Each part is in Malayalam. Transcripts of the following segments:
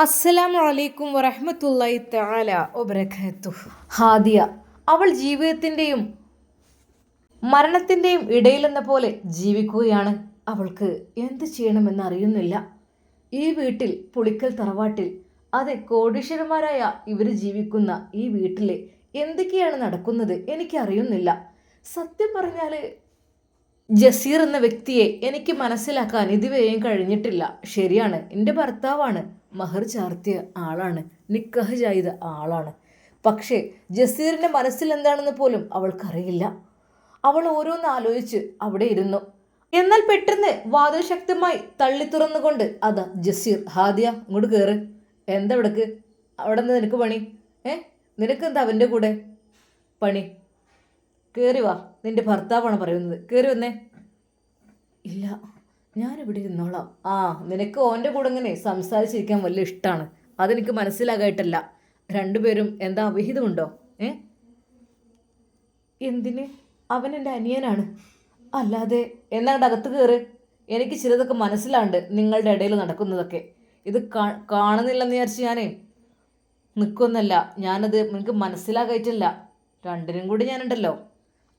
അസ്സലാമു അലൈക്കും വറഹ്മത്തുള്ളാഹി തആല വബറകാതുഹു ഹാദിയ അവൾ ജീവിതത്തിന്റെയും മരണത്തിന്റെയും ഇടയിലെന്ന പോലെ ജീവിക്കുകയാണ്. അവൾക്ക് എന്ത് ചെയ്യണമെന്ന് അറിയുന്നില്ല. ഈ വീട്ടിൽ പുളിക്കൽ തറവാട്ടിൽ അതെ കോടീശ്വരന്മാരായ ഇവർ ജീവിക്കുന്ന ഈ വീട്ടിൽ എന്തൊക്കെയാണ് നടക്കുന്നത് എനിക്കറിയുന്നില്ല. സത്യം പറഞ്ഞാൽ ജസീർ എന്ന വ്യക്തിയെ എനിക്ക് മനസ്സിലാക്കാൻ ഇതുവരെയും കഴിഞ്ഞിട്ടില്ല. ശരിയാണ്. എന്റെ ഭർത്താവാണ്. മഹർ ചാർത്തിയ ആളാണ്. നിക്കഹ് ചെയ്ത ആളാണ്. പക്ഷേ ജസീറിന്റെ മനസ്സിൽ എന്താണെന്ന് പോലും അവൾക്കറിയില്ല. അവൾ ഓരോന്ന് ആലോചിച്ച് അവിടെ ഇരുന്നു. എന്നാൽ പെട്ടെന്ന് വാതിൽ ശക്തമായി തള്ളി തുറന്നുകൊണ്ട് അതാ ജസീർ ഹാദിയ ഇങ്ങോട്ട് കയറ് എന്താ ഇവിടക്ക്? അവിടെ നിന്ന് നിനക്ക് പണി? ഏ? നിനക്ക് എന്താ അവന്റെ കൂടെ? പണി. കയറി വാ. നിന്റെ ഭർത്താവാണ് പറയുന്നത്. കയറി വന്നേ. ഇല്ല ഞാനിവിടെ ഇരുന്നോളാം. ആ നിനക്ക് ഓന്റെ കൂടെ ഇങ്ങനെ സംസാരിച്ചിരിക്കാൻ വലിയ ഇഷ്ടമാണ് അതെനിക്ക് മനസ്സിലാകായിട്ടല്ല. രണ്ടുപേരും എന്താ അവിഹിതമുണ്ടോ ഏ? എന്തിന്? അവൻ എന്റെ അനിയനാണ്. അല്ലാതെ എന്നാണ്ട് അകത്ത് കയറ് എനിക്ക് ചിലതൊക്കെ മനസ്സിലാണ്ട് നിങ്ങളുടെ ഇടയിൽ നടക്കുന്നതൊക്കെ. ഇത് കാ കാണുന്നില്ലെന്ന് വിചാരിച്ച് ഞാനേ നിൽക്കൊന്നല്ല ഞാനത് എനിക്ക് മനസ്സിലാകായിട്ടില്ല. രണ്ടിനും കൂടി ഞാനുണ്ടല്ലോ.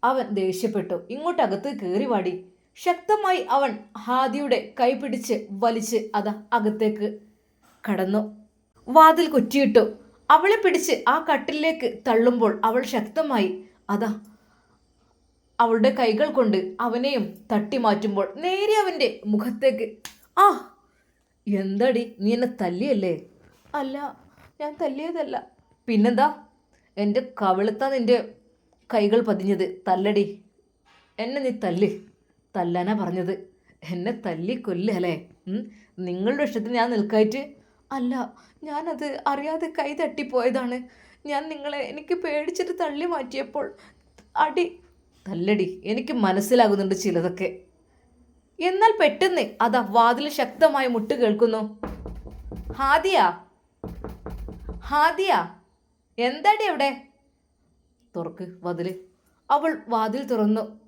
അവൻ ദേഷ്യപ്പെട്ടു. ഇങ്ങോട്ടകത്ത് കയറി വാടി. ശക്തമായി അവൻ ഹാദിയുടെ കൈപിടിച്ച് വലിച്ച് അത് അകത്തേക്ക് കടന്നു. വാതിൽ കുറ്റിയിട്ടു. അവളെ പിടിച്ച് ആ കട്ടിലേക്ക് തള്ളുമ്പോൾ അവൾ ശക്തമായി അതാ അവളുടെ കൈകൾ കൊണ്ട് അവനെയും തട്ടി മാറ്റുമ്പോൾ നേരെ അവന്റെ മുഖത്തേക്ക് ആ എന്തടി? നീ എന്നെ തല്ലിയല്ലേ? അല്ല ഞാൻ തല്ലിയതല്ല. പിന്നെന്താ? എന്റെ കവിളത്താ നിന്റെ കൈകൾ പതിഞ്ഞത്. തല്ലടി. എന്നെ നീ തല്ല്. തല്ലാനാ പറഞ്ഞത്. എന്നെ തല്ലി കൊല്ലല്ലേ നിങ്ങളുടെ ഇഷ്ടത്തിന് ഞാൻ നിൽക്കായിട്ട്? അല്ല ഞാനത് അറിയാതെ കൈ തട്ടിപ്പോയതാണ്. ഞാൻ നിങ്ങളെ എനിക്ക് പേടിച്ചിട്ട് തള്ളി മാറ്റിയപ്പോൾ അടി. തല്ലടി. എനിക്ക് മനസ്സിലാകുന്നുണ്ട് ചിലതൊക്കെ. എന്നാൽ പെട്ടെന്ന് അതാ വാതിൽ ശക്തമായി മുട്ട് കേൾക്കുന്നു. ഹാദിയ? ഹാദിയ? എന്താടി അവിടെ? തുറക്ക് വതിൽ. അവൾ വാതിൽ തുറന്നു.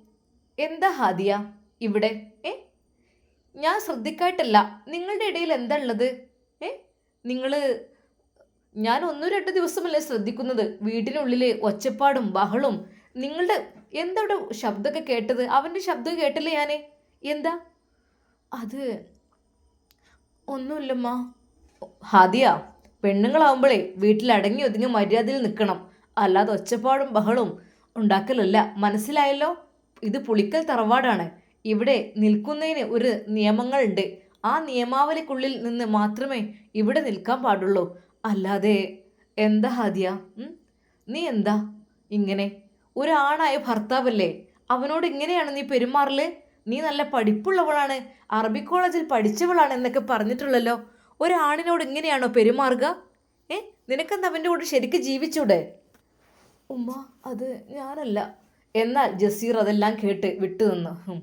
എന്താ ഹാദിയ? ഇവിടെ? ഏ? ഞാൻ ശ്രദ്ധിക്കായിട്ടല്ല. നിങ്ങളുടെ ഇടയിൽ എന്താ ഉള്ളത്? ഏ? നിങ്ങൾ ഞാൻ ഒന്നു രണ്ട് ദിവസമല്ലേ ശ്രദ്ധിക്കുന്നത്. വീട്ടിനുള്ളിൽ ഒച്ചപ്പാടും ബഹളും. നിങ്ങളുടെ എന്താ അവിടെ ശബ്ദമൊക്കെ കേട്ടത്? അവന്റെ ശബ്ദം കേട്ടില്ലേ ഞാൻ എന്താ? അത് ഒന്നുമില്ലമ്മ. ഹാദിയ പെണ്ണുങ്ങളാവുമ്പോഴേ വീട്ടിൽ അടങ്ങി ഒതുങ്ങി മര്യാദയിൽ നിൽക്കണം അല്ലാതെ ഒച്ചപ്പാടും ബഹളും ഉണ്ടാക്കലല്ല. മനസ്സിലായല്ലോ? ഇത് പുളിക്കൽ തറവാടാണ്. ഇവിടെ നിൽക്കുന്നതിന് ഒരു നിയമങ്ങളുണ്ട്. ആ നിയമാവലിക്കുള്ളിൽ നിന്ന് മാത്രമേ ഇവിടെ നിൽക്കാൻ പാടുള്ളൂ. അല്ലാതെ എന്താ ഹാദിയ? നീ എന്താ ഇങ്ങനെ? ഒരാണായ ഭർത്താവല്ലേ? അവനോട് ഇങ്ങനെയാണ് നീ പെരുമാറൽ? നീ നല്ല പഠിപ്പുള്ളവളാണ്. അറബി കോളേജിൽ പഠിച്ചവളാണ് എന്നൊക്കെ പറഞ്ഞിട്ടുള്ളല്ലോ. ഒരാണിനോട് ഇങ്ങനെയാണോ പെരുമാറുക? ഏ? നിനക്കെന്താ അവന്റെ കൂടെ ശരിക്കും ജീവിച്ചൂടെ? ഉമ്മ അത് ഞാനല്ല. എന്നാൽ ജസീർ അതെല്ലാം കേട്ട് വിട്ടു നിന്നു.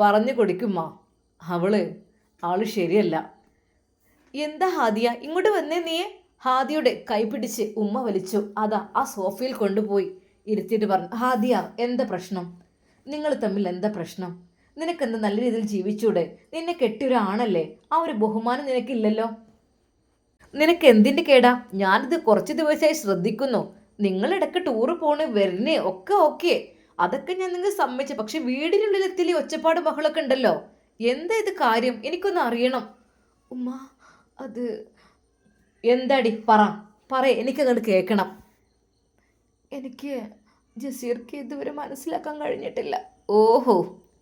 പറഞ്ഞു കൊടുക്കുമ്മ അവൾ ആൾ ശരിയല്ല. എന്താ ഹാദിയ? ഇങ്ങോട്ട് വന്നേ നീയെ ഹാദിയുടെ കൈ പിടിച്ച് ഉമ്മ വലിച്ചു. അതാ ആ സോഫയിൽ കൊണ്ടുപോയി ഇരുത്തിയിട്ട് പറഞ്ഞു ഹാദിയ എന്താ പ്രശ്നം? നിങ്ങൾ തമ്മിൽ എന്താ പ്രശ്നം? നിനക്കെന്താ നല്ല രീതിയിൽ ജീവിച്ചൂടെ? നിന്നെ കെട്ടിയൊരാണല്ലേ? ആ ഒരു ബഹുമാനം നിനക്കില്ലല്ലോ? നിനക്ക് എന്തിന്റെ കേടാ? ഞാനിത് കുറച്ച് ദിവസമായി ശ്രദ്ധിക്കുന്നു. നിങ്ങൾ ഇടയ്ക്ക് ടൂറ് പോണ് വരുന്നേ ഒക്കെ ഓക്കെ അതൊക്കെ ഞാൻ നിങ്ങൾ സമ്മതിച്ചു. പക്ഷെ വീടിനുള്ളിൽ എത്തില്ലേ ഒച്ചപ്പാട് ബഹളമൊക്കെ ഉണ്ടല്ലോ? എന്താ ഇത് കാര്യം? എനിക്കൊന്ന് അറിയണം. ഉമ്മ അത് എന്താടി? പറ. പറ എനിക്ക് എനിക്കങ്ങോട്ട് കേൾക്കണം. എനിക്ക് ജസീർക്ക് ഇതുവരെ മനസ്സിലാക്കാൻ കഴിഞ്ഞിട്ടില്ല. ഓഹോ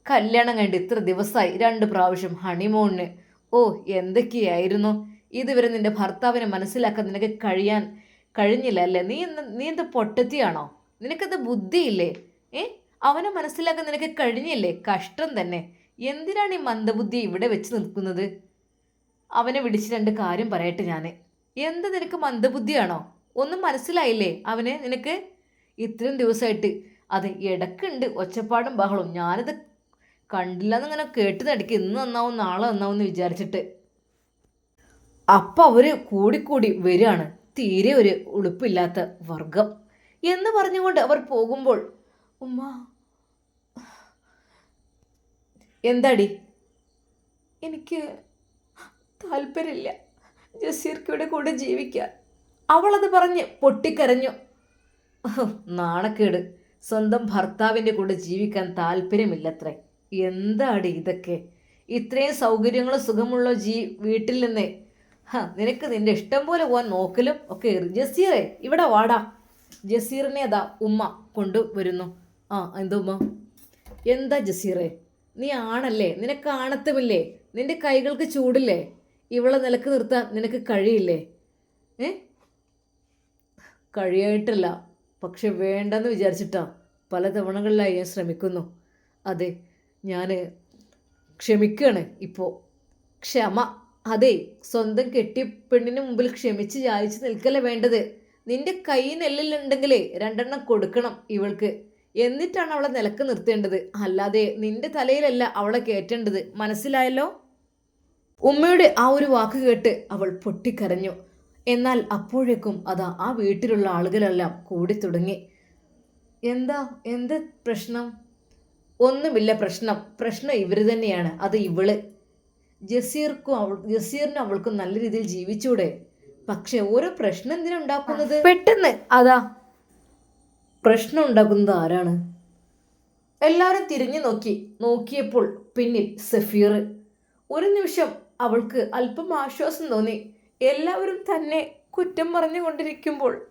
കല്യാണം കണ്ട് ഇത്ര ദിവസമായി രണ്ട് പ്രാവശ്യം ഹണിമൂണിന് ഓ എന്തൊക്കെയായിരുന്നു? ഇതുവരെ നിന്റെ ഭർത്താവിനെ മനസ്സിലാക്കാൻ നിനക്ക് കഴിയാൻ കഴിഞ്ഞില്ല അല്ലേ? നീ നീ എന്ത് പൊട്ടത്തിയാണോ? നിനക്കത് ബുദ്ധിയില്ലേ? ഏ? അവനെ മനസ്സിലാക്കാൻ നിനക്ക് കഴിഞ്ഞില്ലേ? കഷ്ടം തന്നെ. എന്തിനാണ് ഈ മന്ദബുദ്ധി ഇവിടെ വെച്ച് നിൽക്കുന്നത്? അവനെ വിളിച്ച് രണ്ട് കാര്യം പറയട്ടെ ഞാൻ എന്ത് നിനക്ക് മന്ദബുദ്ധിയാണോ? ഒന്നും മനസ്സിലായില്ലേ അവനെ നിനക്ക്? ഇത്രയും ദിവസമായിട്ട് അത് ഇടക്കുണ്ട്. ഒച്ചപ്പാടും ബഹളവും. ഞാനത് കണ്ടില്ലെന്നിങ്ങനെ കേട്ട് നടക്കി. ഇന്ന് നന്നാവും നാളെ നന്നാവും എന്ന് വിചാരിച്ചിട്ട്. അപ്പം അവർ കൂടിക്കൂടി വരികയാണ്. തീരെ ഒരു ഉളുപ്പില്ലാത്ത വർഗം എന്ന് പറഞ്ഞുകൊണ്ട് അവർ പോകുമ്പോൾ ഉമ്മ എന്താടി? എനിക്ക് താല്പര്യമില്ല ജസീർക്കയുടെ കൂടെ ജീവിക്കാൻ. അവളത് പറഞ്ഞ് പൊട്ടിക്കരഞ്ഞു. നാണക്കേട്. സ്വന്തം ഭർത്താവിന്റെ കൂടെ ജീവിക്കാൻ താല്പര്യമില്ലത്രേ. എന്താടി ഇതൊക്കെ? ഇത്രയും സൗകര്യങ്ങളും സുഖമുള്ള ജീ വീട്ടിൽ നിന്ന് നിനക്ക് നിന്റെ ഇഷ്ടം പോലെ പോകാൻ നോക്കലും ഒക്കെ ഏറി. ജസീറെ ഇവിടെ വാടാ. ജസീറിനെ അതാ ഉമ്മ കൊണ്ടുവരുന്നു ആ എന്താ ഉമ്മ? എന്താ ജസീറെ? നീ ആണല്ലേ? നിനക്ക് ആണത്തമില്ലേ? നിന്റെ കൈകൾക്ക് ചൂടില്ലേ? ഇവളെ നിലയ്ക്ക് നിർത്താൻ നിനക്ക് കഴിയില്ലേ? ഏ? കഴിയായിട്ടല്ല പക്ഷെ വേണ്ടെന്ന് വിചാരിച്ചിട്ടാ പല തവണകളിലായി ഞാൻ ശ്രമിക്കുന്നു. അതെ ഞാൻ ക്ഷമിക്കുകയാണ് ഇപ്പോൾ ക്ഷമ. അതെ സ്വന്തം കെട്ടിയ പെണ്ണിന് മുമ്പിൽ ക്ഷമിച്ച് യാചിച്ച് നിൽക്കല്ലേ വേണ്ടത്? നിന്റെ കൈ നെല്ലിലുണ്ടെങ്കിലേ രണ്ടെണ്ണം കൊടുക്കണം ഇവൾക്ക്. എന്നിട്ടാണ് അവളെ നിലയ്ക്ക് നിർത്തേണ്ടത്. അല്ലാതെ നിന്റെ തലയിലല്ല അവളെ കയറ്റേണ്ടത്. മനസ്സിലായല്ലോ? ഉമ്മയുടെ ആ ഒരു വാക്ക് കേട്ട് അവൾ പൊട്ടിക്കരഞ്ഞു. എന്നാൽ അപ്പോഴേക്കും അതാ ആ വീട്ടിലുള്ള ആളുകളെല്ലാം കൂടി തുടങ്ങി. എന്താ? എന്ത് പ്രശ്നം? ഒന്നുമില്ല പ്രശ്നം. പ്രശ്നം ഇവർ തന്നെയാണ്. അത് ഇവൾ. ജസീർക്കും അവൾ ജസീറിനും അവൾക്കും നല്ല രീതിയിൽ ജീവിച്ചൂടെ? പക്ഷെ ഓരോ പ്രശ്നം എന്തിനാ ഉണ്ടാക്കുന്നത്? പെട്ടെന്ന്. അതാ. പ്രശ്നം ഉണ്ടാക്കുന്നത് ആരാണ്? എല്ലാവരും തിരിഞ്ഞു നോക്കി. നോക്കിയപ്പോൾ പിന്നിൽ സഫീർ. ഒരു നിമിഷം അവൾക്ക് അല്പം ആശ്വാസം തോന്നി. എല്ലാവരും തന്നെ കുറ്റം പറഞ്ഞുകൊണ്ടിരിക്കുമ്പോൾ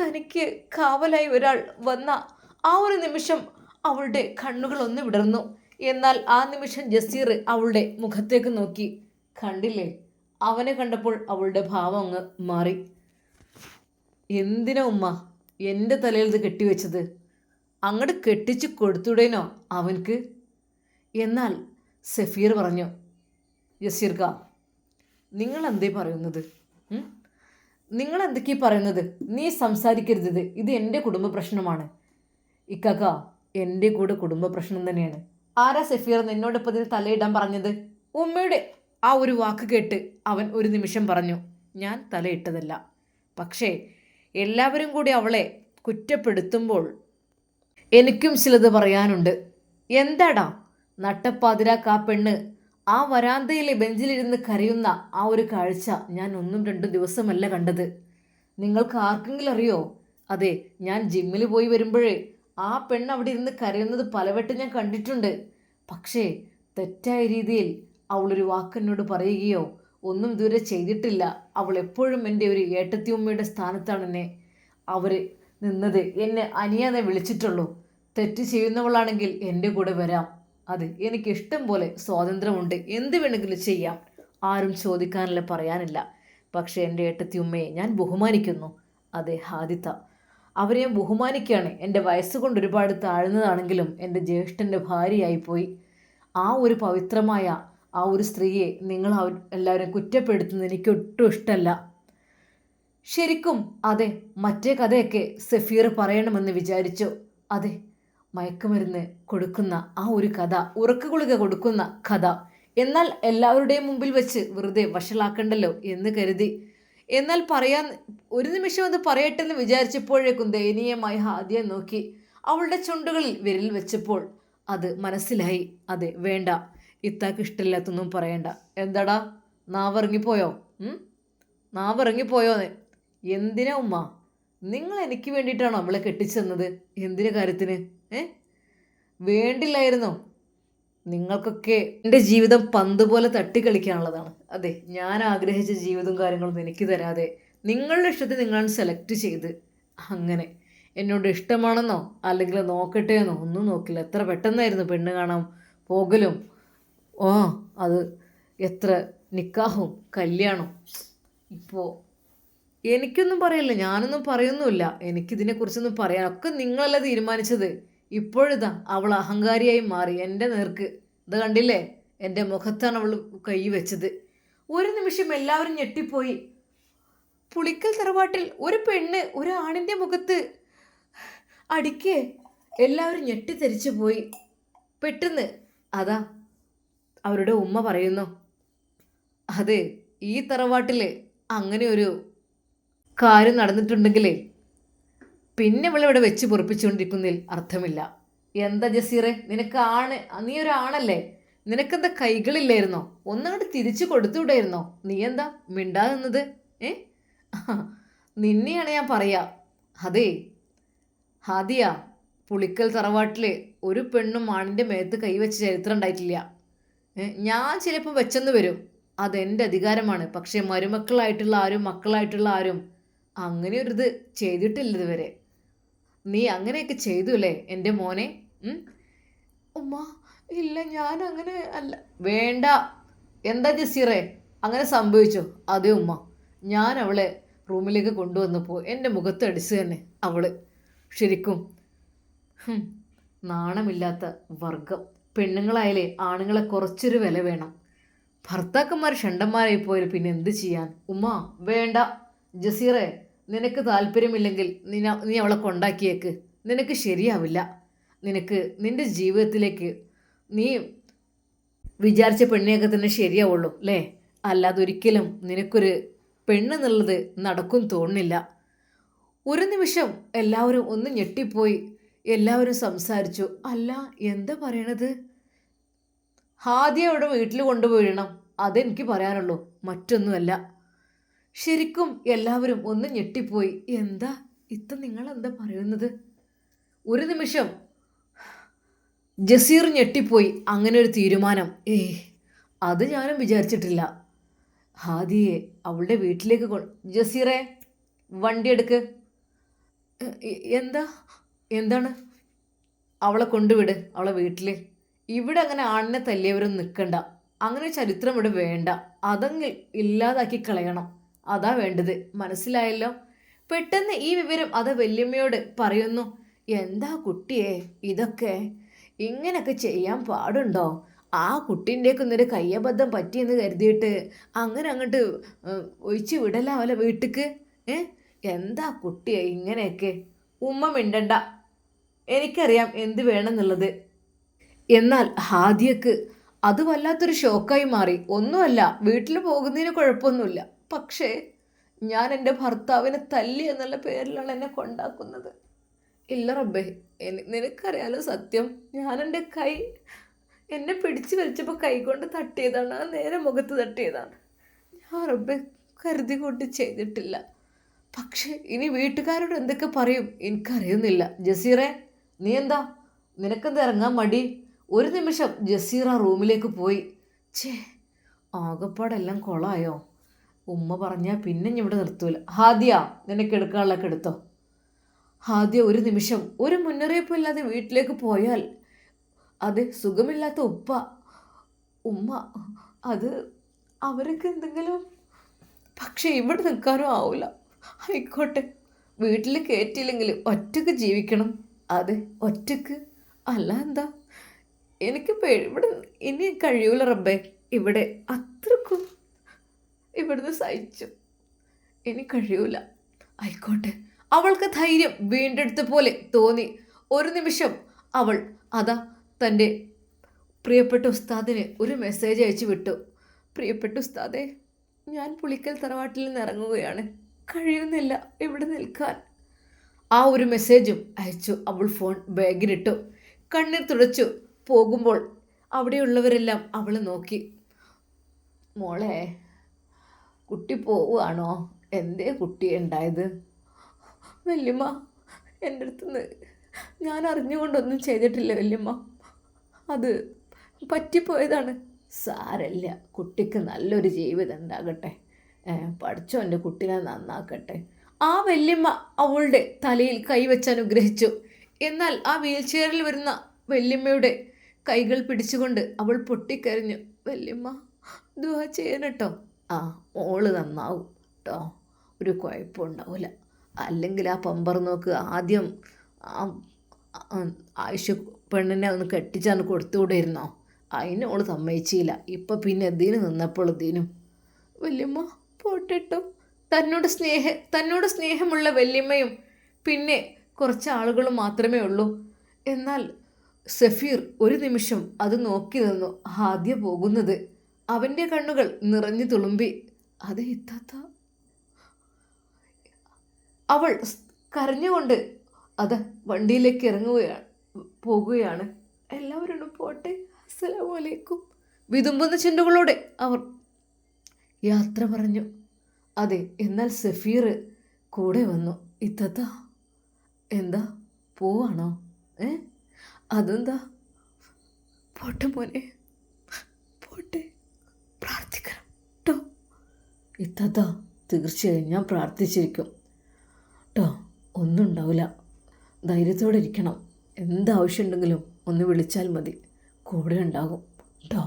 തനിക്ക് കാവലായി ഒരാൾ വന്ന ആ ഒരു നിമിഷം അവളുടെ കണ്ണുകൾ ഒന്ന് വിടർന്നു. എന്നാൽ ആ നിമിഷം ജസീർ അവളുടെ മുഖത്തേക്ക് നോക്കി. കണ്ടില്ലേ? അവനെ കണ്ടപ്പോൾ അവളുടെ ഭാവം അങ്ങ് മാറി. എന്തിനാ ഉമ്മ? എന്റെ തലയിൽ ഇത് കെട്ടിവെച്ചത്? അങ്ങോട്ട് കെട്ടിച്ച് കൊടുത്തുടേനോ അവൻക്ക്? എന്നാൽ സഫീർ പറഞ്ഞു യസീർക്ക നിങ്ങൾ എന്തേ പറയുന്നത് നിങ്ങൾ എന്തൊക്കെയാ പറയുന്നത്? നീ സംസാരിക്കരുത്. ഇത്. എന്റെ കുടുംബ പ്രശ്നമാണ്. ഇക്കാക്ക എന്റെ കൂടെ കുടുംബ പ്രശ്നം തന്നെയാണ്. ആരാ സഫീർ നിന്നോട് ഇപ്പം ഇതിന് തലയിടാൻ പറഞ്ഞത്? ഉമ്മയുടെ ആ ഒരു വാക്ക് കേട്ട് അവൻ ഒരു നിമിഷം പറഞ്ഞു ഞാൻ തലയിട്ടതല്ല. പക്ഷേ എല്ലാവരും കൂടി അവളെ കുറ്റപ്പെടുത്തുമ്പോൾ എനിക്കും ചിലത് പറയാനുണ്ട്. എന്താടാ? നട്ടപ്പാതിരാക്ക് ആ പെണ്ണ് ആ വരാന്തയിലെ ബെഞ്ചിലിരുന്ന് കരയുന്ന ആ ഒരു കാഴ്ച ഞാൻ ഒന്നും രണ്ടും ദിവസമല്ല കണ്ടത്. നിങ്ങൾക്ക് ആർക്കെങ്കിലും അറിയോ? അതെ ഞാൻ ജിമ്മിൽ പോയി വരുമ്പോഴേ ആ പെണ്ണ് അവിടെ ഇരുന്ന് കരയുന്നത് പലവട്ടം ഞാൻ കണ്ടിട്ടുണ്ട്. പക്ഷേ തെറ്റായ രീതിയിൽ അവളൊരു വാക്കെന്നോട് പറയുകയോ ഒന്നും ഇതുവരെ ചെയ്തിട്ടില്ല. അവൾ എപ്പോഴും എന്റെ ഒരു ഏട്ടത്തിയമ്മയുടെ സ്ഥാനത്താണ് എന്നെ അവർ നിന്നത് എന്നെ അനിയാതെ വിളിച്ചിട്ടുള്ളൂ. തെറ്റ് ചെയ്യുന്നവളാണെങ്കിൽ എന്റെ കൂടെ വരാം. അത് എനിക്ക് ഇഷ്ടം പോലെ സ്വാതന്ത്ര്യമുണ്ട്. എന്ത് വേണമെങ്കിലും ചെയ്യാം. ആരും ചോദിക്കാനല്ല പറയാനില്ല. പക്ഷേ എന്റെ ഏട്ടത്തിയമ്മയെ ഞാൻ ബഹുമാനിക്കുന്നു. അതെ ഹാദിത്ത അവരെ ഞാൻ ബഹുമാനിക്കുകയാണ്. എന്റെ വയസ്സുകൊണ്ട് ഒരുപാട് താഴ്ന്നതാണെങ്കിലും എന്റെ ജ്യേഷ്ഠന്റെ ഭാര്യയായിപ്പോയി. ആ ഒരു പവിത്രമായ ആ ഒരു സ്ത്രീയെ നിങ്ങൾ എല്ലാവരും കുറ്റപ്പെടുത്തുന്നത് എനിക്ക് ഒട്ടും ഇഷ്ടമല്ല. ശരിക്കും അതെ മറ്റേ കഥയൊക്കെ സഫീർ പറയണമെന്ന് വിചാരിച്ചു. അതെ മയക്കുമരുന്ന് കൊടുക്കുന്ന ആ ഒരു കഥ ഉറക്കുകുളിക കൊടുക്കുന്ന കഥ എന്നാൽ എല്ലാവരുടെയും മുമ്പിൽ വെച്ച് വെറുതെ വഷളാക്കണ്ടല്ലോ എന്ന് കരുതി. എന്നാൽ പറയാൻ ഒരു നിമിഷം അത് പറയട്ടെ എന്ന് വിചാരിച്ചപ്പോഴേക്കും ദയനീയമായി ഹാദിയെ നോക്കി. അവളുടെ ചുണ്ടുകളിൽ വിരൽ വെച്ചപ്പോൾ അത് മനസ്സിലായി. അതെ വേണ്ട. ഇത്താക്ക് ഇഷ്ടമില്ലാത്തൊന്നും പറയണ്ട. എന്താടാ? നാവിറങ്ങിപ്പോയോ? നാവിറങ്ങിപ്പോയോന്ന്. എന്തിനാ ഉമ്മ? നിങ്ങൾ എനിക്ക് വേണ്ടിയിട്ടാണോ അവളെ കെട്ടിച്ചെന്നത്? എന്തിനു കാര്യത്തിന്? ഏ? വേണ്ടില്ലായിരുന്നോ? നിങ്ങൾക്കൊക്കെ എന്റെ ജീവിതം പന്ത് പോലെ തട്ടിക്കളിക്കാനുള്ളതാണ്. അതെ ഞാൻ ആഗ്രഹിച്ച ജീവിതവും കാര്യങ്ങളും എനിക്ക് തരാതെ നിങ്ങളുടെ ഇഷ്ടത്തിൽ നിങ്ങളാണ് സെലക്ട് ചെയ്ത് അങ്ങനെ എന്നോട് ഇഷ്ടമാണെന്നോ അല്ലെങ്കിൽ നോക്കട്ടെ എന്നോ ഒന്നും നോക്കില്ല. എത്ര പെട്ടെന്നായിരുന്നു പെണ്ണ് കാണാൻ പോകലും. ഓ അത് എത്ര നിക്കാഹും കല്യാണവും. ഇപ്പോൾ എനിക്കൊന്നും പറയില്ല ഞാനൊന്നും പറയുന്നുമില്ല. എനിക്കിതിനെക്കുറിച്ചൊന്നും പറയാൻ ഒക്കെ നിങ്ങളല്ല തീരുമാനിച്ചത്. ഇപ്പോഴിതാ അവൾ അഹങ്കാരിയായി മാറി. എന്റെ നേർക്ക് ഇത് കണ്ടില്ലേ? എന്റെ മുഖത്താണ് അവൾ കൈ വെച്ചത്. ഒരു നിമിഷം എല്ലാവരും ഞെട്ടിപ്പോയി. പുളിക്കൽ തറവാട്ടിൽ ഒരു പെണ്ണ് ഒരു ആണിന്റെ മുഖത്ത് അടിക്കേ എല്ലാവരും ഞെട്ടിത്തെരിച്ചു പോയി. പെട്ടെന്ന് അതാ അവരുടെ ഉമ്മ പറയുന്നു അതെ ഈ തറവാട്ടിൽ അങ്ങനെ ഒരു കാര്യം നടന്നിട്ടുണ്ടെങ്കിലേ പിന്നെ ഇവളിവിടെ വെച്ച് പൊറപ്പിച്ചുകൊണ്ടിരിക്കുന്നതിൽ അർത്ഥമില്ല. എന്താ ജസീറെ? നിനക്ക് ആണ് നീ ഒരു ആണല്ലേ? നിനക്കെന്താ കൈകളില്ലായിരുന്നോ? ഒന്നങ്ങോട്ട് തിരിച്ചു കൊടുത്തുവിടായിരുന്നോ? നീ എന്താ മിണ്ടാതെ നിന്നത്? ഏ? നിന്നെയാണ് ഞാൻ പറയാ. അതേ ഹാദിയ പുളിക്കൽ തറവാട്ടിലെ ഒരു പെണ്ണും ആണിന്റെ മേത്ത് കൈവച്ച ചരിത്രം ഉണ്ടായിട്ടില്ല. ഞാൻ ചിലപ്പോൾ വെച്ചെന്ന് വരും. അതെന്റെ അധികാരമാണ്. പക്ഷേ മരുമക്കളായിട്ടുള്ള ആരും മക്കളായിട്ടുള്ള ആരും അങ്ങനെ ഒരു ഇത് ചെയ്തിട്ടില്ല ഇതുവരെ. നീ അങ്ങനെയൊക്കെ ചെയ്തു അല്ലേ എന്റെ മോനെ? ഉമ്മ ഇല്ല ഞാൻ അങ്ങനെ അല്ല. വേണ്ട. എന്താ ജസീറേ? അങ്ങനെ സംഭവിച്ചു? അതെ ഉമ്മ. ഞാൻ അവളെ റൂമിലേക്ക് കൊണ്ടുവന്നപ്പോൾ എന്റെ മുഖത്ത് അടിച്ച് തന്നെ അവൾ. ശരിക്കും നാണമില്ലാത്ത വർഗം. പെണ്ണുങ്ങളായാലേ ആണുങ്ങളെ കുറച്ചൊരു വില വേണം. ഭർത്താക്കന്മാർ ഷണ്ടന്മാരായി പോയാൽ പിന്നെ എന്ത് ചെയ്യാൻ? ഉമ്മ വേണ്ട. ജസീറെ നിനക്ക് താല്പര്യമില്ലെങ്കിൽ നിന നീ അവളെ കൊണ്ടാക്കിയേക്ക്. നിനക്ക് ശരിയാവില്ല. നിനക്ക് നിന്റെ ജീവിതത്തിലേക്ക് നീ വിചാരിച്ച പെണ്ണിനെയൊക്കെ തന്നെ ശരിയാവുള്ളൂ അല്ലേ? അല്ലാതെ ഒരിക്കലും നിനക്കൊരു പെണ്ണെന്നുള്ളത് നടക്കും തോന്നുന്നില്ല. ഒരു നിമിഷം എല്ലാവരും ഒന്ന് ഞെട്ടിപ്പോയി. എല്ലാവരും സംസാരിച്ചു. അല്ല എന്താ പറയണത്? ആദ്യം അവിടെ വീട്ടിൽ കൊണ്ടുപോയിടണം അതെനിക്ക് പറയാനുള്ളൂ. മറ്റൊന്നുമല്ല. ശരിക്കും എല്ലാവരും ഒന്ന് ഞെട്ടിപ്പോയി. എന്താ? ഇത്ത നിങ്ങൾ എന്താ പറയുന്നത്? ഒരു നിമിഷം. ജസീർ ഞെട്ടിപ്പോയി. അങ്ങനെ ഒരു തീരുമാനം. ഏ അത് ഞാനും വിചാരിച്ചിട്ടില്ല. ഹാദിയെ അവളുടെ വീട്ടിലേക്ക് കൊ ജസീറെ വണ്ടി എടുക്ക്. എന്താ? എന്താണ്? അവളെ കൊണ്ടുവിട് അവളെ വീട്ടിൽ ഇവിടെ അങ്ങനെ ആണിനെ തല്ലിയവരും നിൽക്കണ്ട അങ്ങനെ ചരിത്രം ഇവിടെ വേണ്ട. അതങ്ങ് ഇല്ലാതാക്കി കളയണം. അതാ വേണ്ടത്. മനസ്സിലായല്ലോ? പെട്ടെന്ന് ഈ വിവരം അത് വല്യമ്മയോട് പറയുന്നു. എന്താ കുട്ടിയെ ഇതൊക്കെ? ഇങ്ങനൊക്കെ ചെയ്യാൻ പാടുണ്ടോ? ആ കുട്ടീന്റെയൊക്കെ ഒന്നൊരു കയ്യബദ്ധം പറ്റിയെന്ന് കരുതിയിട്ട് അങ്ങനെ അങ്ങോട്ട് ഒഴിച്ച് വിടല അവലെ വീട്ടിക്ക്? ഏ? എന്താ കുട്ടിയെ ഇങ്ങനെയൊക്കെ? ഉമ്മ മിണ്ടണ്ട. എനിക്കറിയാം എന്ത് വേണമെന്നുള്ളത്. എന്നാൽ ഹാദിയക്ക് അത് വല്ലാത്തൊരു ഷോക്കായി മാറി. ഒന്നുമല്ല വീട്ടിൽ പോകുന്നതിന് കുഴപ്പമൊന്നുമില്ല. പക്ഷേ ഞാൻ എന്റെ ഭർത്താവിനെ തല്ലി എന്നുള്ള പേരിലാണ് എന്നെ കൊണ്ടാക്കുന്നത്. ഇല്ല റബ്ബേ നിനക്കറിയാലോ സത്യം. ഞാൻ എന്റെ കൈ എന്നെ പിടിച്ചു വലിച്ചപ്പോൾ കൈ കൊണ്ട് തട്ടിയതാണ്. ആ നേരെ മുഖത്ത് തട്ടിയതാണ്. ഞാൻ റബ്ബെ കരുതി കൊണ്ട് ചെയ്തിട്ടില്ല. പക്ഷേ ഇനി വീട്ടുകാരോട് എന്തൊക്കെ പറയും? എനിക്കറിയുന്നില്ല. ജസീറെ നീ എന്താ? നിനക്കെന്ത് ഇറങ്ങാൻ മടി? ഒരു നിമിഷം ജസീറ റൂമിലേക്ക് പോയി. ഛേ ആകപ്പാടെല്ലാം കൊളായോ? ഉമ്മ പറഞ്ഞാൽ പിന്നെ ഞാൻ ഇവിടെ നിർത്തൂല. ഹാദിയ നിനക്ക് എടുക്കാനുള്ളൊക്കെ എടുത്തോ? ഹാദിയ ഒരു നിമിഷം. ഒരു മുന്നറിയിപ്പില്ലാതെ വീട്ടിലേക്ക് പോയാൽ അത് സുഖമില്ലാത്ത ഉപ്പ ഉമ്മ അത് അവർക്ക് എന്തെങ്കിലും പക്ഷെ ഇവിടെ നിൽക്കാനും ആവില്ല ആയിക്കോട്ടെ വീട്ടിൽ കയറ്റിയില്ലെങ്കിൽ ഒറ്റയ്ക്ക് ജീവിക്കണം. അതെ ഒറ്റയ്ക്ക് അല്ല എന്താ? എനിക്കിപ്പോൾ ഇവിടെ ഇനി കഴിയൂല റബ്ബേ. ഇവിടെ അത്രക്കും ഇവിടുന്ന് സഹിച്ചു. ഇനി കഴിയൂല. ആയിക്കോട്ടെ. അവൾക്ക് ധൈര്യം വീണ്ടെടുത്ത പോലെ തോന്നി. ഒരു നിമിഷം അവൾ അതാ തന്റെ പ്രിയപ്പെട്ട ഉസ്താദിന് ഒരു മെസ്സേജ് അയച്ചു വിട്ടു. പ്രിയപ്പെട്ട ഉസ്താദെ ഞാൻ പുളിക്കൽ തറവാട്ടിൽ നിന്ന് ഇറങ്ങുകയാണ്. കഴിയുന്നില്ല ഇവിടെ നിൽക്കാൻ. ആ ഒരു മെസ്സേജും അയച്ചു. അവൾ ഫോൺ ബാഗിലിട്ടു കണ്ണീർ തുടച്ചു. പോകുമ്പോൾ അവിടെയുള്ളവരെല്ലാം അവളെ നോക്കി. മോളെ കുട്ടി പോവുകയാണോ? എന്തേ കുട്ടി ഉണ്ടായത്? വല്യമ്മ എന്റെ അടുത്തുനിന്ന് ഞാൻ അറിഞ്ഞുകൊണ്ടൊന്നും ചെയ്തിട്ടില്ല വല്യമ്മ. അത് പറ്റിപ്പോയതാണ്. സാരല്ല കുട്ടിക്ക് നല്ലൊരു ജീവിതം ഉണ്ടാകട്ടെ. പഠിച്ചോ എന്റെ കുട്ടിനെ നന്നാക്കട്ടെ. ആ വല്യമ്മ അവളുടെ തലയിൽ കൈവച്ച് അനുഗ്രഹിച്ചു. എന്നാൽ ആ വീൽ ചെയറിൽ വരുന്ന വല്യമ്മയുടെ കൈകൾ പിടിച്ചുകൊണ്ട് അവൾ പൊട്ടിക്കരഞ്ഞു. വല്യമ്മ ദുവാ ചെയ്യണട്ടോ ആ മോൾ നന്നാവും കേട്ടോ ഒരു കുഴപ്പം ഉണ്ടാവില്ല അല്ലെങ്കിൽ ആ പമ്പർ നോക്ക് ആദ്യം ആയിഷ പെണ്ണിനെ ഒന്ന് കെട്ടിച്ചാണ് കൊടുത്തുകൂടെയിരുന്നോ അതിന് ഓൾ സമ്മതിച്ചില്ല. ഇപ്പം പിന്നെ ഇതിന് നിന്നപ്പോൾ ഇതിനും വല്യമ്മ പോട്ടെട്ടോ തന്നോട് സ്നേഹ തന്നോട് സ്നേഹമുള്ള വല്യമ്മയും പിന്നെ കുറച്ച് ആളുകളും മാത്രമേ ഉള്ളൂ. എന്നാൽ സഫീർ ഒരു നിമിഷം അത് നോക്കി നിന്നു. ആദ്യം പോകുന്നത് അവന്റെ കണ്ണുകൾ നിറഞ്ഞു തുളുമ്പി അത് ഇത്താത്ത? അവൾ കരഞ്ഞുകൊണ്ട് അത് വണ്ടിയിലേക്ക് ഇറങ്ങുകയാണ് പോകുകയാണ്. എല്ലാവരോടും പോട്ടെ. അസ്സലാമു അലൈക്കും. വിതുമ്പുന്ന ചിന്തകളോടെ അവർ യാത്ര പറഞ്ഞു. അതെ എന്നാൽ സഫീർ കൂടെ വന്നു. ഇത്തത്ത എന്താ? പോവാണോ? ഏ? അതെന്താ? പോട്ടെ മോനെ. പോട്ടെ. ഇത്തത്ത തീർച്ചയായും ഞാൻ പ്രാർത്ഥിച്ചിരിക്കും. കേട്ടോ ഒന്നും ഉണ്ടാവില്ല ധൈര്യത്തോടെ ഇരിക്കണം. എന്താവശ്യമുണ്ടെങ്കിലും ഒന്ന് വിളിച്ചാൽ മതി. കൂടെ ഉണ്ടാകും. കേട്ടോ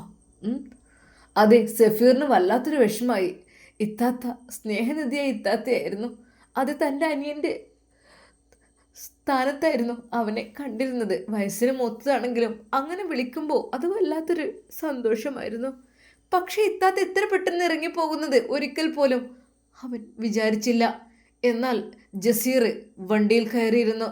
അതെ സഫീറിന് വല്ലാത്തൊരു വിഷമായി. ഇത്താത്ത സ്നേഹനിധിയായ ഇത്താത്തയായിരുന്നു. അത് തന്റെ അനിയന്റെ സ്ഥാനത്തായിരുന്നു അവനെ കണ്ടിരുന്നത്. വയസ്സിന് മൂത്തതാണെങ്കിലും അങ്ങനെ വിളിക്കുമ്പോൾ അത് വല്ലാത്തൊരു സന്തോഷമായിരുന്നു. പക്ഷേ ഇത്താത്ത ഇത്ര പെട്ടെന്ന് ഇറങ്ങിപ്പോകുന്നത് ഒരിക്കൽ പോലും. അവൻ വിചാരിച്ചില്ല. എന്നാൽ ജസീർ വണ്ടിയിൽ കയറിയിരുന്നു.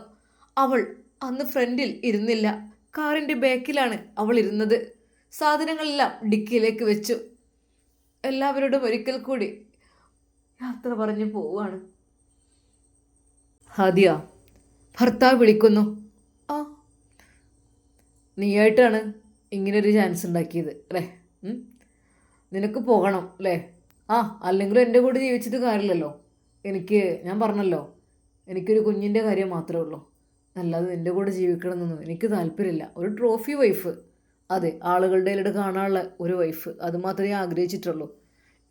അവൾ അന്ന് ഫ്രണ്ടിൽ ഇരുന്നില്ല. കാറിന്റെ ബാക്കിലാണ് അവൾ ഇരുന്നത്. സാധനങ്ങളെല്ലാം ഡിക്കിയിലേക്ക് വെച്ചു. എല്ലാവരോടും ഒരിക്കൽ കൂടി യാത്ര പറഞ്ഞു പോവുകയാണ്. ഹാദിയ ഭർത്താവ് വിളിക്കുന്നു. ആ നീയായിട്ടാണ് ഇങ്ങനൊരു ചാൻസ് ഉണ്ടാക്കിയത് അല്ലേ? നിനക്ക് പോകണം അല്ലേ? ആ അല്ലെങ്കിലും എന്റെ കൂടെ ജീവിച്ചിട്ട് കാര്യമില്ലല്ലോ. എനിക്ക് ഞാൻ പറഞ്ഞല്ലോ എനിക്കൊരു കുഞ്ഞിന്റെ കാര്യം മാത്രമേ ഉള്ളൂ. അല്ലാതെ നിന്റെ കൂടെ ജീവിക്കണമെന്നൊന്നും എനിക്ക് താല്പര്യമില്ല. ഒരു ട്രോഫി വൈഫ്. അതെ ആളുകളുടെ ഇടയിൽ കാണാനുള്ള ഒരു വൈഫ്. അത് മാത്രമേ ആഗ്രഹിച്ചിട്ടുള്ളൂ.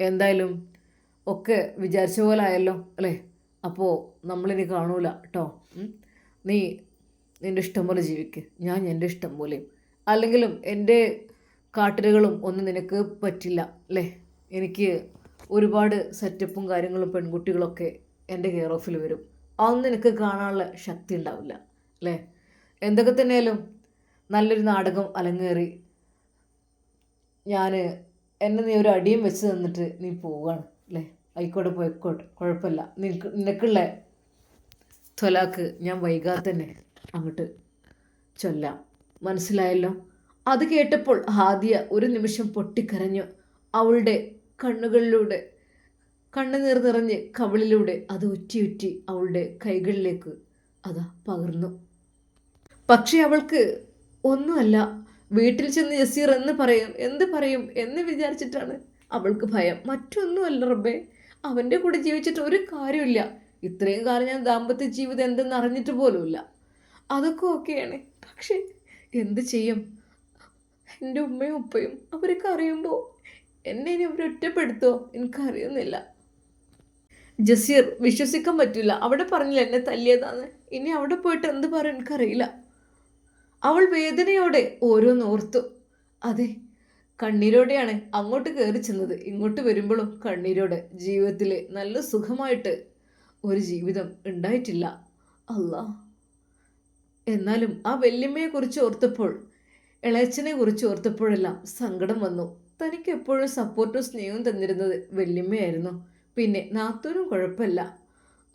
എന്തായാലും ഒക്കെ വിചാരിച്ച പോലെ ആയല്ലോ അല്ലേ? അപ്പോൾ നമ്മളിനി കാണൂല കേട്ടോ നീ നിന്റെ ഇഷ്ടം പോലെ ജീവിക്ക്. ഞാൻ എന്റെ ഇഷ്ടം പോലെയും. അല്ലെങ്കിലും എന്റെ കാട്ടലുകളും ഒന്നും നിനക്ക് പറ്റില്ല അല്ലേ? എനിക്ക് ഒരുപാട് സെറ്റപ്പും കാര്യങ്ങളും പെൺകുട്ടികളൊക്കെ എന്റെ കെയർ ഓഫിൽ വരും. അതൊന്നും നിനക്ക് കാണാനുള്ള ശക്തി ഉണ്ടാവില്ല അല്ലേ? എന്തൊക്കെ തന്നെയാലും നല്ലൊരു നാടകം അലങ്ങേറി ഞാൻ എന്നെ നീ ഒരു അടിയും വെച്ച് തന്നിട്ട് നീ പോവുകയാണ് അല്ലേ? ആയിക്കോട്ടെ പോയിക്കോട്ടെ. കുഴപ്പമില്ല. നിനക്ക് നിനക്കുള്ള ത്വലാക്ക് ഞാൻ വൈകാതെ തന്നെ അങ്ങോട്ട് ചൊല്ലാം. മനസ്സിലായല്ലോ? അത് കേട്ടപ്പോൾ ഹാദിയ ഒരു നിമിഷം പൊട്ടിക്കരഞ്ഞു. അവളുടെ കണ്ണുകളിലൂടെ കണ്ണുനീർ നിറഞ്ഞ് കവിളിലൂടെ അത് ഉറ്റിയുറ്റി ഉറ്റി അവളുടെ കൈകളിലേക്ക് അതാ പകർന്നു. പക്ഷെ അവൾക്ക് ഒന്നുമല്ല വീട്ടിൽ ചെന്ന് യസീർ എന്ന് പറയും എന്ത് പറയും എന്ന് വിചാരിച്ചിട്ടാണ് അവൾക്ക് ഭയം. മറ്റൊന്നുമല്ല റബ്ബേ അവന്റെ കൂടെ ജീവിച്ചിട്ട് ഒരു കാര്യമില്ല ഇത്രയും കാലം ഞാൻ ദാമ്പത്യ ജീവിതം എന്തെന്ന് അറിഞ്ഞിട്ട് പോലുമില്ല. അതൊക്കെ ഓക്കെയാണ്. പക്ഷേ എന്ത് ചെയ്യും? എന്റെ ഉമ്മയും ഉപ്പയും അവരൊക്കെ അറിയുമ്പോൾ എന്നെ ഇനി അവർ ഒറ്റപ്പെടുത്തുമോ എനിക്കറിയുന്നില്ല. ജസീർ വിശ്വസിക്കാൻ പറ്റില്ല അവിടെ പറഞ്ഞില്ല എന്നെ തല്ലിയതാന്ന്? ഇനി അവിടെ പോയിട്ട് എന്ത് പറയും എനിക്കറിയില്ല. അവൾ വേദനയോടെ ഓരോന്നോർത്തു അതെ കണ്ണീരോടെയാണ് അങ്ങോട്ട് കയറി ചെന്നത്. ഇങ്ങോട്ട് വരുമ്പോഴും കണ്ണീരോടെ ജീവിതത്തിൽ നല്ല സുഖമായിട്ട് ഒരു ജീവിതം ഉണ്ടായിട്ടില്ല. അല്ല എന്നാലും ആ വെല്ലുമ്മയെക്കുറിച്ച് കുറിച്ച് ഓർത്തപ്പോൾ ഇളയച്ചനെ കുറിച്ച് ഓർത്തപ്പോഴെല്ലാം സങ്കടം വന്നു. തനിക്ക് എപ്പോഴും സപ്പോർട്ടും സ്നേഹവും തന്നിരുന്നത് വല്യമ്മയായിരുന്നു പിന്നെ നാത്തൂരും കുഴപ്പമില്ല.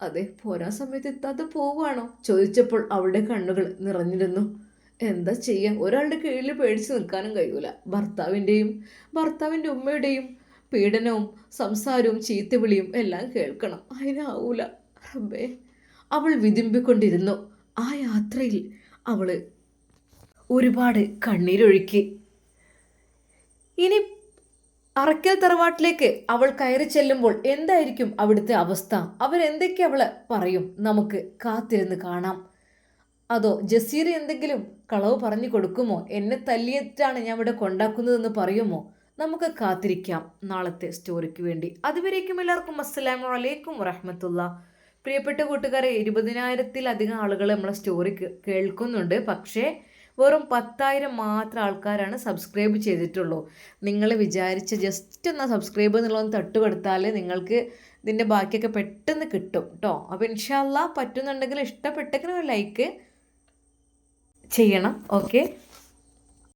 അതെ പോരാ സമയത്ത് എത്താതെ പോവുകയാണോ? ചോദിച്ചപ്പോൾ അവളുടെ കണ്ണുകൾ നിറഞ്ഞിരുന്നു. എന്താ ചെയ്യുക ഒരാളുടെ കീഴിൽ പേടിച്ച് നിൽക്കാനും കഴിയൂല. ഭർത്താവിന്റെയും ഭർത്താവിന്റെ ഉമ്മയുടെയും പീഡനവും സംസാരവും ചീത്തവിളിയും എല്ലാം കേൾക്കണം. അതിനാവൂല. റബ്ബേ. അവൾ വിതുമ്പിക്കൊണ്ടിരുന്നു. ആ യാത്രയിൽ അവൾ ഒരുപാട് കണ്ണീരൊഴുക്കി. ഇനി അറക്കൽ തറവാട്ടിലേക്ക് അവൾ കയറി ചെല്ലുമ്പോൾ എന്തായിരിക്കും അവിടുത്തെ അവസ്ഥ? അവരെന്തൊക്കെ അവൾ പറയും? നമുക്ക് കാത്തിരുന്ന് കാണാം. അതോ ജസീർ എന്തെങ്കിലും കളവ് പറഞ്ഞു കൊടുക്കുമോ? എന്നെ തല്ലിയിട്ടാണ് ഞാൻ ഇവിടെ കൊണ്ടാക്കുന്നതെന്ന് പറയുമോ? നമുക്ക് കാത്തിരിക്കാം നാളത്തെ സ്റ്റോറിക്ക് വേണ്ടി. അതുവരേക്കും എല്ലാവർക്കും അസ്സലാമു അലൈക്കും വറഹമത്തുള്ള. പ്രിയപ്പെട്ട കൂട്ടുകാരെ ഇരുപതിനായിരത്തിലധികം ആളുകൾ നമ്മളെ സ്റ്റോറി കേൾക്കുന്നുണ്ട്. പക്ഷേ വെറും പത്തായിരം മാത്രം ആൾക്കാരാണ് സബ്സ്ക്രൈബ് ചെയ്തിട്ടുള്ളൂ. നിങ്ങൾ വിചാരിച്ച് ജസ്റ്റ് ഒന്ന് സബ്സ്ക്രൈബ് എന്നുള്ളതൊന്ന് തട്ടുകൊടുത്താൽ നിങ്ങൾക്ക് ഇതിന്റെ ബാക്കിയൊക്കെ പെട്ടെന്ന് കിട്ടും കേട്ടോ അപ്പോൾ ഇൻഷാല്ല പറ്റുന്നുണ്ടെങ്കിൽ ഇഷ്ടപ്പെട്ടെങ്കിൽ ഒരു ലൈക്ക് ചെയ്യണം. ഓക്കെ